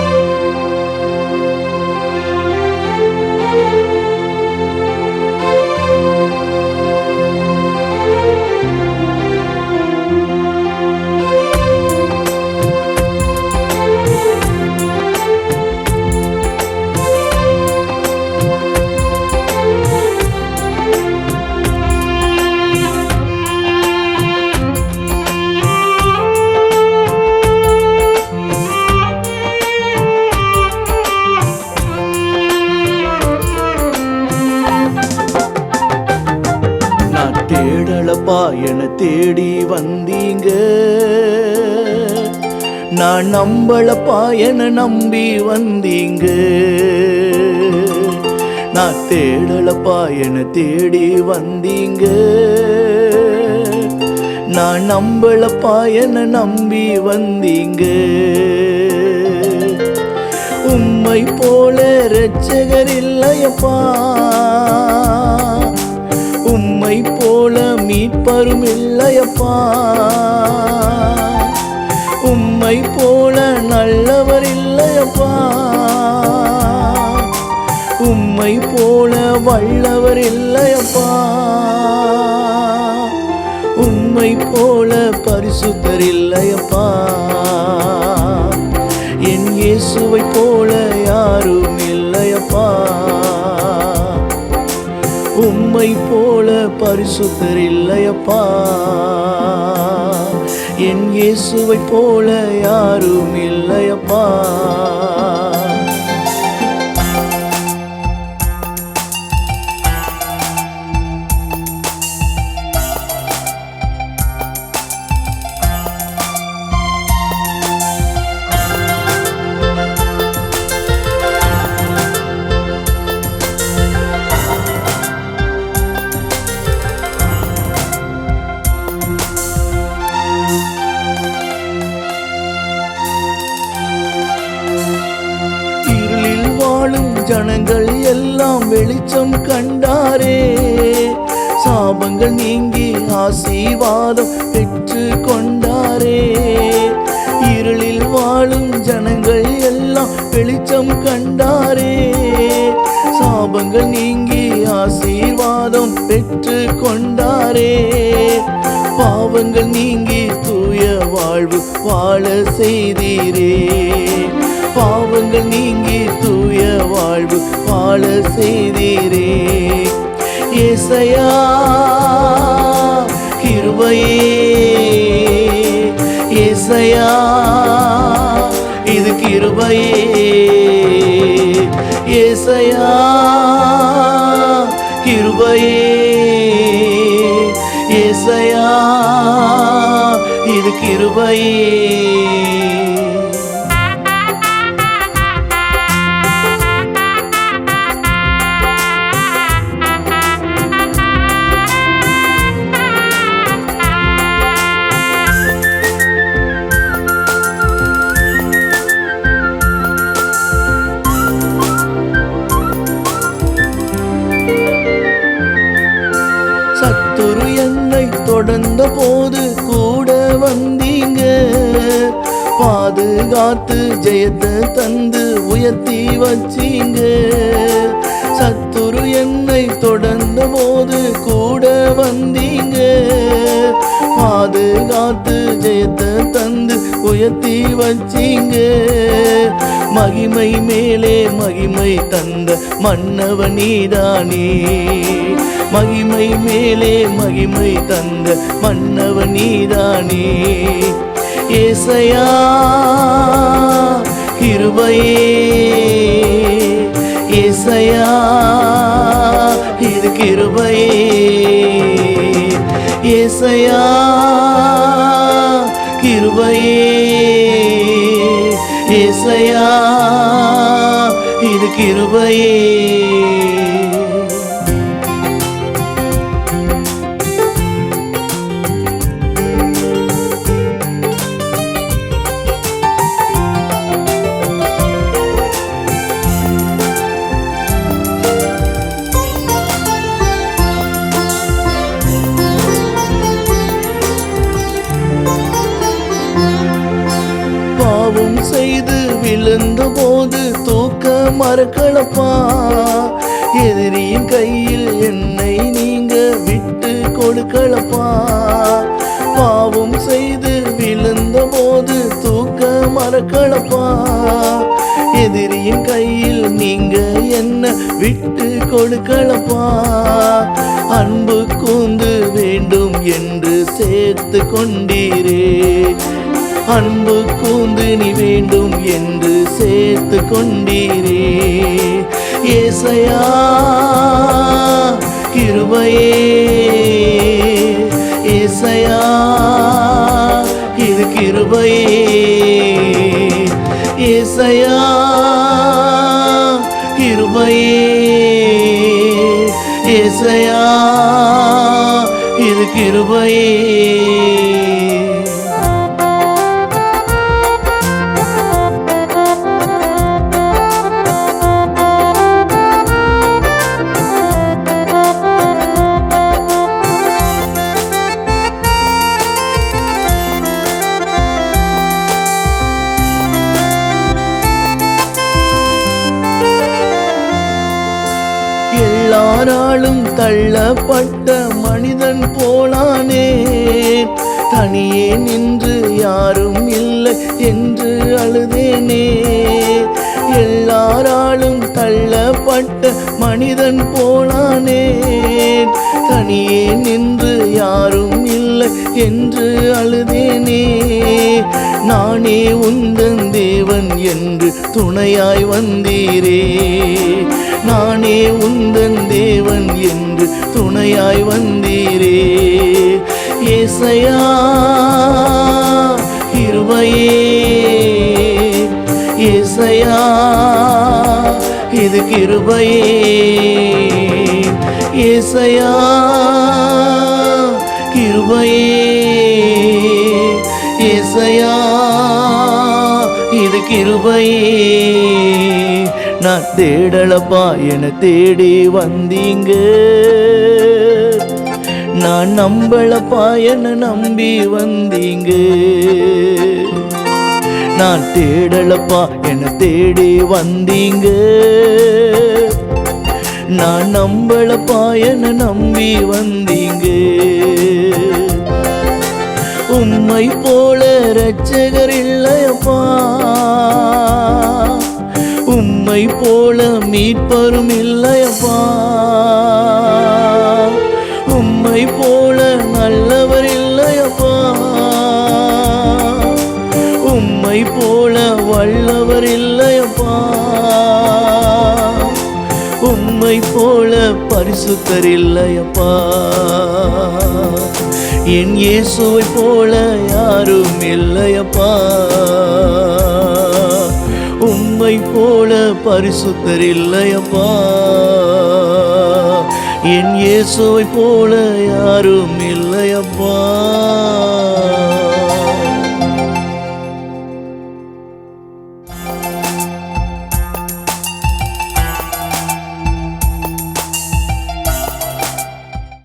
நான் என தேடி வந்தீங்க. நான் நம்பளப்பா என நம்பி வந்தீங்க. நான் தேடலப்பா என தேடி வந்தீங்க. நான் நம்பளப்பா என நம்பி வந்தீங்க. உம்மை போல இரட்சகர் இல்லையப்பா. மீட்பரும் இல்லையப்பா உம்மை போல நல்லவர் இல்லையப்பா உம்மை போல வல்லவர் இல்லையப்பா உம்மை போல பரிசுத்தர் இல்லையப்பா என் இயேசுவை போல யாரும் உம்மை போல பரிசுத்தர் இல்லையப்பா. என் இயேசுவை போல யாரும் இல்லையப்பா. வெளிச்சம் கண்டாரே. சாபங்கள் நீங்கி ஆசீர்வாதம் பெற்று கொண்டாரே இருளில் வாழும் ஜனங்கள் எல்லாம் வெளிச்சம் கண்டாரே. சாபங்கள் நீங்கி ஆசீர்வாதம் பெற்று கொண்டாரே பாவங்கள் நீங்கி தூய வாழ்வு வாழ செய்தீரே. பாவங்கள் நீங்கி வாழ்வு வாழ செய்தீரே. இசையா கிருபையே. இசையா இது கிருபையே. இசையா கிருபையே. இசையா இது கிருபையே. ஜெயத்தை தந்து உயர்த்தி வச்சீங்க. சத்துரு என்னை தொடர்ந்த போது கூட வந்தீங்க. பாதுகாத்து ஜெயத்தை தந்து உயர்த்தி வச்சீங்க. மகிமை மேலே மகிமை தந்த மன்னவ நீதானே. மகிமை மேலே மகிமை தந்த மன்னவ நீதானே. ஏசையா கிருபையே. ஏசையா இது கிருபையே. ஏசையா கிருபையே. ஏசையா இது கிருபையே. மறக்கலப்பா. எதிரியின் கையில் என்னை நீங்க விட்டு கொடுக்கலப்பா. பாவம் செய்து விழுந்த போது தூக்க மறக்கலப்பா. எதிரியின் கையில் நீங்க என்ன விட்டு கொடுக்கலப்பா. அன்பு கூந்து வேண்டும் என்று சேர்த்து கொண்டீரே. அன்பு கூந்து நீ வேண்டும் என்று சேர்த்து கொண்டீரே. ஏசையா கிருபையே. ஏசையா இது கிருபையே. ஏசையா கிருபையே. ஏசையா இது கிருபையே. எல்லாராலும் தள்ளப்பட்ட மனிதன் போலானே. தனியே நின்று யாரும் இல்லை என்று அழுதேனே. எல்லாராலும் தள்ளப்பட்ட மனிதன் போலானே. தனியே நின்று யாரும் இல்லை என்று அழுதேனே. நானே உந்தன் தேவன் என்று துணையாய் வந்தீரே. நானே உந்தன் தேவன் என்று துணையாய் வந்தீரே. ஏசையா கிருபையே. ஏசையா இது கிருபையே. ஏசையா கிருபையே. ஏசையா இது கிருபையே. நான் தேடலப்பா என தேடி வந்தீங்க. நான் நம்பளப்பா என நம்பி வந்தீங்க. நான் தேடலப்பா என தேடி வந்தீங்க. நான் நம்பளப்பா என நம்பி வந்தீங்க. உம்மை போல ரட்சகர் இல்லையப்பா. உம்மை போல மீட்பரும் இல்லையப்பா. உம்மை போல நல்லவர் இல்லையப்பா. உம்மை போல வல்லவர் இல்லையப்பா. உம்மை போல பரிசுத்தர் இல்லையப்பா. என் இயேசுவை போல யாரும் இல்லையப்பா. உம்மை போல பரிசுத்தர் இல்லையப்பா. என் இயேசுவை போல யாரும் இல்லையப்பா.